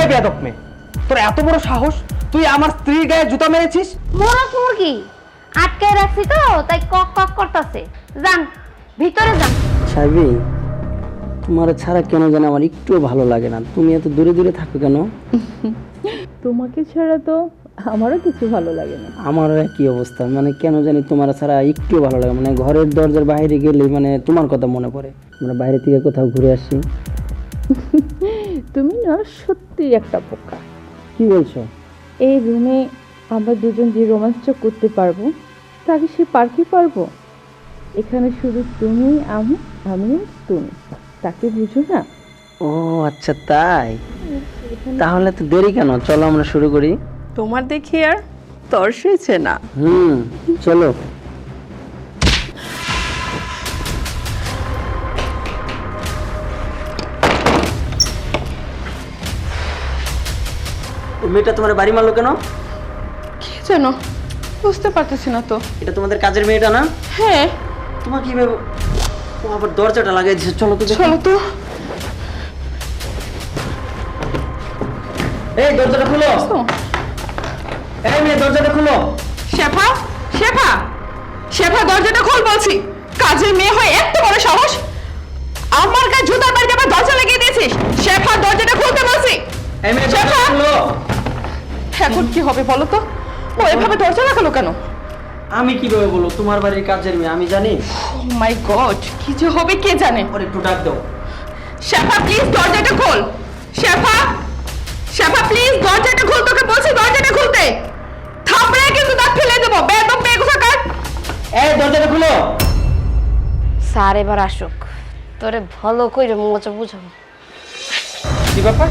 এই বেয়াদব মেয়ে তোর এত বড় সাহস? তুই আমার স্ত্রীর গায়ে জুতা মেরেছিস? মোরগ মুরগি? আটকে রাখছি তো তাই কক কক করতেছে। যান ভিতরে যান। সাহেবি তোমার ছাড়া কেন জানি আমার একটুও ভালো লাগে না। তুমি এত দূরে দূরে থাকো কেন? তোমাকে ছাড়া তো আমারও কিছু ভালো লাগে না। আমারও একই অবস্থা। মানে কেন জানি তোমার ছাড়া একটু ভালো লাগে মানে ঘরের দরজার বাইরে গেলে মানে তোমার কথা মনে পড়ে। আমরা বাইরে থেকে কোথাও ঘুরে আসি। তুমি না সত্যি একটা পোকা কি বলছো? এই রুমে আমরা দুজন যে রোমাঞ্চটা করতে পারব তাকে সে পার্কে পারব? এখানে শুধু তুমি আমি আমি তুমি। তাকে বুঝো না। ও আচ্ছা তাই। তাহলে তো দেরি কেন? চলো আমরা শুরু করি। তোমার দেখি আর তর্স হয়েছে না। হুম চলো। মেয়েটা তোমার বাড়ি মারলো কেন? কি যেন? বুঝতে পারতেছি না তো। এটা তোমাদের কাজের মেয়েটা না? হ্যাঁ। তোমার কি ভেবে? ও আবার দরজাটা লাগাই দিয়েছে চলো তো দেখি। চলো তো। এই দরজাটা খুলো। এই মেয়ে দরজাটা খুলো। শেফা শেফা শেফা দরজাটা খোল বলছি। কাজের মেয়ে হয়ে এত বড় সাহস। আমার গায়ে জুতার বাড়িতে আবার দরজা লাগিয়ে দিয়েছিস। শেফা দরজাটা খুলতে বলছি। এই মেয়ে শেফা! দরজাটা এখন কি হবে বলো তো? ও এভাবে দরজা লাগালো কেন? আমি কীভাবে বলো তোমার বাড়ির কাজের মেয়ে আমি জানি। মাই গড কি যে হবে কে জানে? ওর একটু ডাক দাও। শেফা প্লিজ দরজাটা খোল। শেফা শেফা প্লিজ দরজাটা খোল তোকে বলছি দরজাটা খুলতে। থাপড়ে কিন্তু দাঁত ফেলে দেবো। বেদম কোথাকার এই দরজাটা খুলো। স্যার এবার আসুক। তোরে ভালো কইরে মজা বুঝাবো। কি ব্যাপার?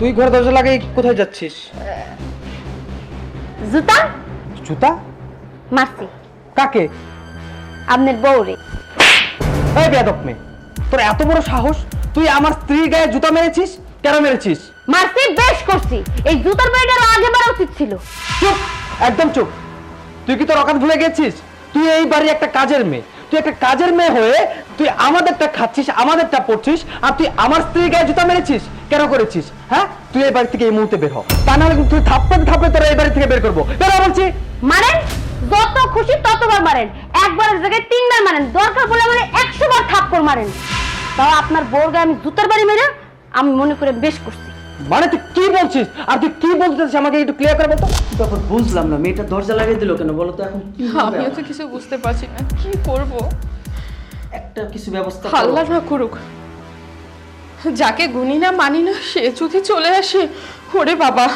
তুই ঘরে দরজা লাগিয়ে কোথায় যাচ্ছিস? জুতা? জুতা? মারছি। কাকে? আপনার বউরে। এই বেয়াদব মেয়ে তোর এত বড় সাহস? তুই আমার স্ত্রীর গায়ে জুতা মেরেছিস? কেন মেরেছিস? মারছি বেশ করছি। এই জুতার বাড়িটা আগে মারা উচিত ছিল। চুপ একদম চুপ। তুই কি তোর অকাত ভুলে গেছিস? তুই এই বাড়ি একটা কাজের মেয়ে। তুই একটা কাজের মেয়ে হয়ে তুই আমাদেরটা খাচ্ছিস আমাদেরটা পড়ছিস আর তুই আমার স্ত্রীর গায়ে জুতা মেরেছিস? কেন করেছিস? হ্যাঁ? তুই এই বাড়ি থেকে এই মুহূর্তে বের হ। তা নাহলে কিন্তু তুই থাপ্পড়ে থাপ্পড়ে তোরা এই বাড়ি থেকে বের করব। বের হ বলছি। মারেন? যত খুশি ততবার মারেন। একবারের জায়গায় তিনবার মারেন। দরকার বলে মানে একশো বার থাপ্পড় মারেন। তাও আপনার বউর গায়ে আমি জুতার বাড়ি মেরে আমি মনে করে বেশ করছি। মানে তুই কি বলছিস? আর তুই কি বলতে চাচ্ছিস আমাকে একটু ক্লিয়ার করে বলতো তখন বুঝলাম না মেয়েটা দরজা লাগিয়ে দিল কেন? বলো তো এখন কি হবে আমিও তো কিছু বুঝতে পারছি না। কি করব? একটা কিছু ব্যবস্থা করো। আল্লাহ না করুক। যাকে গুনি না মানি না সে যদি চলে আসে ওরে বাবা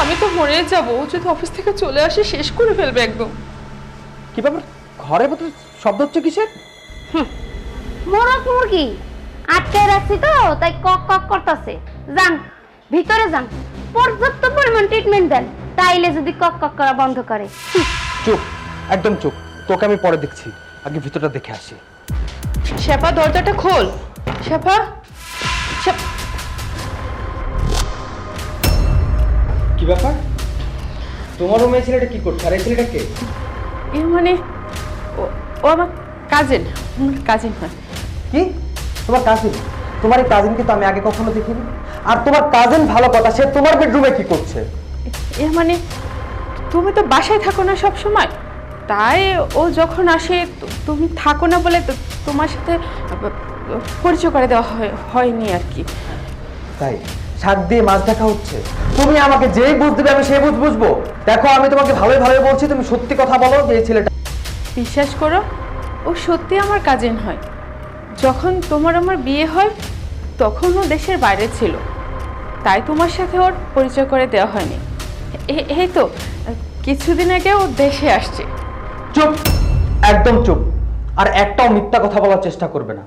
আমি তো মরে যাব। ও যদি অফিস থেকে চলে আসে শেষ করে ফেলবে একদম। কি ব্যাপার? ঘরে ভেতরে শব্দ হচ্ছে কিসের? মোরগ মুরগি। আটকে রাখছি তো তাই কক কক করতেছে। যান ভিতরে যান। পর্যাপ্ত পরিমাণ ট্রিটমেন্ট দেন। তাইলে যদি কক কক করা বন্ধ করে। চুপ একদম চুপ। তোকে আমি পরে দেখছি। আগে ভিতরটা দেখে আসি। শেফা দরজাটা খোল। শেফ- কি ব্যাপার? তোমার এই ছেলেটা কি করছে? আর এই ছেলেটা কে? এ মানে ও- ও আমার কাজিন আমার কাজিন হয়। কি? তোমার কাজিন তোমার এই কাজিনকে তো আমি আগে কখনো দেখিনি। আর তোমার কাজিন ভালো কথা সে তোমার বেডরুমে কি করছে? এ মানে তুমি তো বাসায় থাকো না সব সময় তাই ও যখন আসে তো- তুমি থাকো না বলে তো- তোমার সাথে পরিচয় করে দেওয়া হয়- হয়নি আর কি। তাই? শাক দিয়ে মাছ দেখা হচ্ছে। তুমি আমাকে যেই বুঝ দেবে আমি সেই বুঝ বুঝব। দেখো আমি তোমাকে ভালোই ভালোই বলছি তুমি সত্যি কথা বলো যে এই ছেলেটা বিশ্বাস করো ও সত্যি আমার কাজিন হয়। যখন তোমার আমার বিয়ে হয় তখন ও দেশের বাইরে ছিল। তাই তোমার সাথে ওর পরিচয় করে দেওয়া হয়নি। এ- এই তো কিছুদিন আগে ও দেশে আসছে। চুপ একদম চুপ। আর একটাও মিথ্যা কথা বলার চেষ্টা করবে না।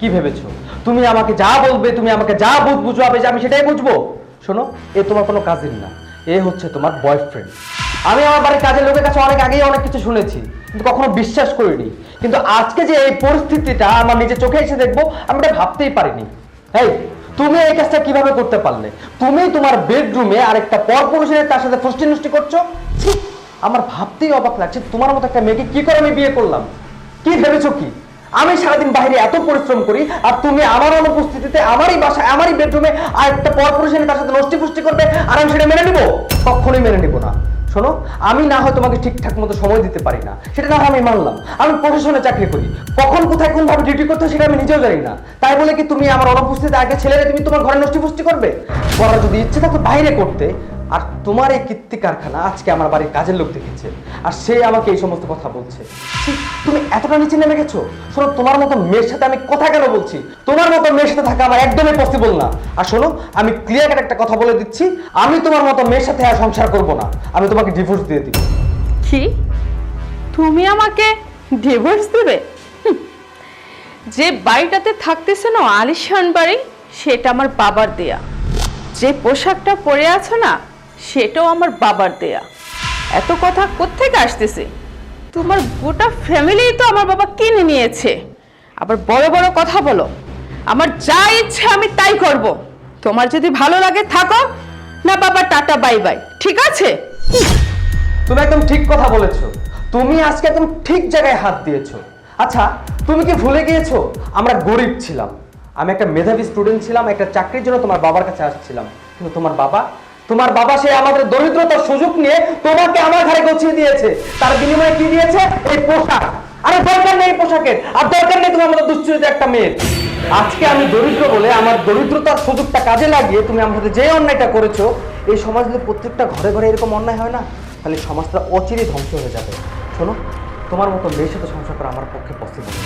কি ভেবেছো? তুমি আমাকে যা বলবে, তুমি আমাকে যা বুঝ বুঝাবে যে আমি সেটাই বুঝব। শোনো, এ তোমার কোনো কাজের না। এ হচ্ছে তোমার বয়ফ্রেন্ড আমি আমার বাড়ির কাজের লোকের কাছে অনেক আগেই অনেক কিছু শুনেছি, কিন্তু কখনো বিশ্বাস করিনি। কিন্তু আজকে যে এই পরিস্থিতিটা আমার নিজের চোখে এসে দেখব, আমি এটা ভাবতেই পারিনি। এই তুমি এই কাজটা কীভাবে করতে পারলে? তুমি তোমার বেডরুমে আরেকটা পর পুরুষের তার সাথে ফষ্টি নুষ্টি করছ আমার ভাবতেই অবাক লাগছে। তোমার মতো একটা মেয়েকে কি করে আমি বিয়ে করলাম? কি ভেবেছো কি? আমি সারাদিন বাইরে এত পরিশ্রম করি, আর তুমি আমার অনুপস্থিতিতে, আমারই বাসায়, আমারই বেডরুমে আর একটা পরপুরুষ এনে তার সাথে নষ্টি পুষ্টি করবে, আর আমি সেটা মেনে নেব? কখনোই মেনে নেব না। শোনো, আমি না হয় তোমাকে ঠিকঠাক মতো সময় দিতে পারি না। সেটা না আমি মানলাম। আমি প্রশাসনে চাকরি করি। কখন, কোথায় কোন ভাবে ডিউটি করতে সেটা আমি নিজেও জানি না। তাই বলে কি তুমি আমার অনুপস্থিতিতে আগে ছেলেরা তুমি তোমার ঘরে নষ্টি পুষ্টি করবে? করার যদি ইচ্ছে থাকতো বাইরে করতে আর তোমার এই কীর্তি কারখানা আজকে আমার বাড়ির কাজের লোক দেখেছে, আর সে আমাকে এই সমস্ত কথা বলছে। তুমি এতটা নিচে নেমে গেছো? শোনো, তোমার মতো মেয়ের সাথে আমি কথা কেন বলছি? তোমার মতো মেয়ের সাথে থাকা আমার একদমই পসিবল না। আর শোনো, আমি ক্লিয়ার কাট একটা কথা বলে দিচ্ছি, আমি তোমার মতো মেয়ের সাথে আর সংসার করব না। আমি তোমাকে ডিভোর্স দিয়ে দিব। কি? তুমি আমাকে ডিভোর্স দেবে। যে বাড়িটাতে থাকতেছে না আলিশান বাড়ি, সেটা আমার বাবার দেয়া। যে পোশাকটা পরে আছো না সেটাও আমার বাবার দেয়া। এত কথা কোত্থেকে আসতেছে? তোমার গোটা ফ্যামিলি তো আমার বাবা কিনে নিয়েছে। আবার বড় বড় কথা বলো। আমার যা ইচ্ছে আমি তাই করব। তোমার যদি ভালো লাগে থাকো। না বাবা, টাটা, বাই বাই। ঠিক আছে? তুমি একদম ঠিক কথা বলেছ। তুমি আজকে একদম ঠিক জায়গায় হাত দিয়েছ। আচ্ছা তুমি কি ভুলে গিয়েছো? আমরা গরিব ছিলাম। আমি একটা মেধাবী স্টুডেন্ট ছিলাম, একটা চাকরির জন্য তোমার বাবার কাছে আসছিলাম। কিন্তু তোমার বাবা তোমার বাবা সে আমাদের দরিদ্রতার সুযোগ নিয়ে তোমাকে আমার ঘরে গছিয়ে দিয়েছে। তার বিনিময়ে কি দিয়েছে? এই পোশাক। আরে দরকার নেই পোশাকের। আর দরকার নেই তোমার মতো দুশ্চরিত একটা মেয়ের আজকে আমি দরিদ্র বলে আমার দরিদ্রতার সুযোগটা কাজে লাগিয়ে তুমি আমার সাথে যে অন্যায়টা করেছ, এই সমাজ যদি প্রত্যেকটা ঘরে ঘরে এরকম অন্যায় হয় না, তাহলে সমাজটা অচিরে ধ্বংস হয়ে যাবে। শোনো, তোমার মতো মেয়ের সাথে সংসার করা আমার পক্ষে পসিবল না।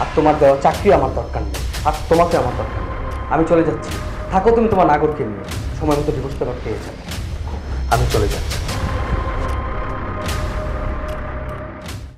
আর তোমার দেওয়া চাকরি আমার দরকার নেই। আর তোমাকে আমার দরকার নেই। আমি চলে যাচ্ছি। থাকো তুমি তোমার নাগরকে নিয়ে। সময় মতো ডিভোর্স পেপার পেয়ে যাবে আমি চলে যাচ্ছি।